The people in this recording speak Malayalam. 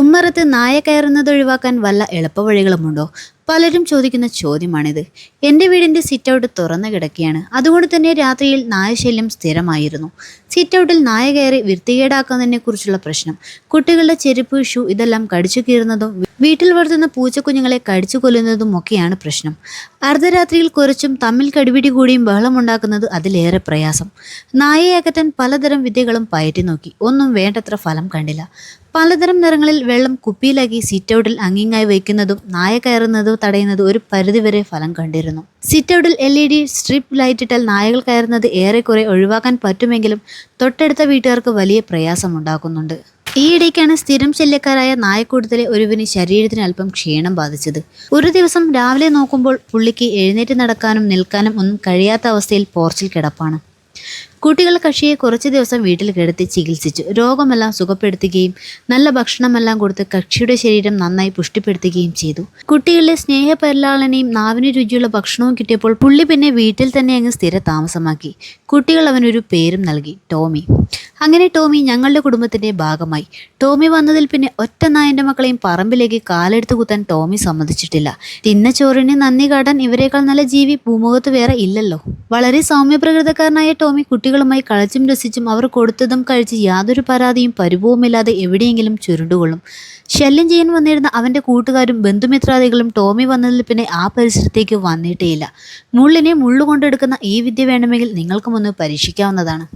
ഉമ്മറത്ത് നായ കയറുന്നത് ഒഴിവാക്കാൻ വല്ല എളുപ്പവഴികളുമുണ്ടോ? പലരും ചോദിക്കുന്ന ചോദ്യമാണിത്. എന്റെ വീടിന്റെ സിറ്റൗട്ട് തുറന്നു കിടക്കുകയാണ്. അതുകൊണ്ട് തന്നെ രാത്രിയിൽ നായശല്യം സ്ഥിരമായിരുന്നു. സിറ്റൗട്ടിൽ നായ കയറി വൃത്തികേടാക്കുന്നതിനെക്കുറിച്ചുള്ള പ്രശ്നം കുട്ടികളുടെ ചെരുപ്പ് ഷൂ ഇതെല്ലാം കടിച്ചു കീറുന്നതും വീട്ടിൽ വളർത്തുന്ന പൂച്ചക്കുഞ്ഞുങ്ങളെ കടിച്ചു കൊല്ലുന്നതും ഒക്കെയാണ് പ്രശ്നം. അർദ്ധരാത്രിയിൽ കുറച്ചും തമ്മിൽ കടിപിടി കൂടിയും ബഹളമുണ്ടാക്കുന്നത് അതിലേറെ പ്രയാസം. നായയെ അകറ്റാൻ പലതരം വിദ്യകളും പയറ്റി നോക്കി. ഒന്നും വേണ്ടത്ര ഫലം കണ്ടില്ല. പലതരം നിറങ്ങളിൽ വെള്ളം കുപ്പിയിലാക്കി സിറ്റൗട്ടിൽ അങ്ങിങ്ങായി വയ്ക്കുന്നതും നായ കയറുന്നതും തടയുന്നതും ഒരു പരിധിവരെ ഫലം കണ്ടിരുന്നു. സിറ്റൗട്ടിൽ L E D strip light ഇട്ടാൽ നായകൾ കയറുന്നത് ഏറെക്കുറെ ഒഴിവാക്കാൻ പറ്റുമെങ്കിലും തൊട്ടടുത്ത വീട്ടുകാർക്ക് വലിയ പ്രയാസമുണ്ടാക്കുന്നുണ്ട്. ഈയിടയ്ക്കാണ് സ്ഥിരം ശല്യക്കാരായ നായക്കൂട്ടത്തിലെ ഒരുവിന് ശരീരത്തിന് അല്പം ക്ഷീണം ബാധിച്ചത്. ഒരു ദിവസം രാവിലെ നോക്കുമ്പോൾ പുള്ളിക്ക് എഴുന്നേറ്റ് നടക്കാനും നിൽക്കാനും ഒന്നും കഴിയാത്ത അവസ്ഥയിൽ പോർച്ചിൽ കിടപ്പാണ്. കുട്ടികൾ കക്ഷിയെ കുറച്ച് ദിവസം വീട്ടിൽ കിടത്തി ചികിത്സിച്ചു. രോഗമെല്ലാം സുഖപ്പെടുത്തുകയും നല്ല ഭക്ഷണമെല്ലാം കൊടുത്ത് കക്ഷിയുടെ ശരീരം നന്നായി പുഷ്ടിപ്പെടുത്തുകയും ചെയ്തു. കുട്ടികളിലെ സ്നേഹപരിലാളനയും നാവിന് രുചിയുള്ള ഭക്ഷണവും കിട്ടിയപ്പോൾ പുള്ളി പിന്നെ വീട്ടിൽ തന്നെ അങ്ങ് സ്ഥിര താമസമാക്കി കുട്ടികൾ അവനൊരു പേരും നൽകി ടോമി. അങ്ങനെ ടോമി ഞങ്ങളുടെ കുടുംബത്തിന്റെ ഭാഗമായി. ടോമി വന്നതിൽ പിന്നെ ഒറ്റ നായന്റെ മക്കളെയും പറമ്പിലേക്ക് കാലെടുത്ത് കുത്താൻ ടോമി സമ്മതിച്ചിട്ടില്ല. തിന്ന ചോറിന് നന്ദി കാട്ടാൻ ഇവരെക്കാൾ നല്ല ജീവി ഭൂമുഖത്ത് വേറെ ഇല്ലല്ലോ. വളരെ സൗമ്യപ്രകൃതക്കാരനായ ടോമി കുട്ടികളുമായി കളിച്ചും രസിച്ചും അവർ കൊടുത്തതും കഴിച്ച് യാതൊരു പരാതിയും പരിഭവമില്ലാതെ എവിടെയെങ്കിലും ചുരുണ്ടുകൊള്ളും. ശല്യം ചെയ്യാൻ വന്നിരുന്ന അവന്റെ കൂട്ടുകാരും ബന്ധുമിത്രാദികളും ടോമി വന്നതിൽ പിന്നെ ആ പരിസരത്തേക്ക് വന്നിട്ടേയില്ല. മുള്ളിനെ മുള്ളുകൊണ്ടെടുക്കുന്ന ഈ വിദ്യ വേണമെങ്കിൽ നിങ്ങൾക്കും ഒന്ന് പരീക്ഷിക്കാവുന്നതാണ്.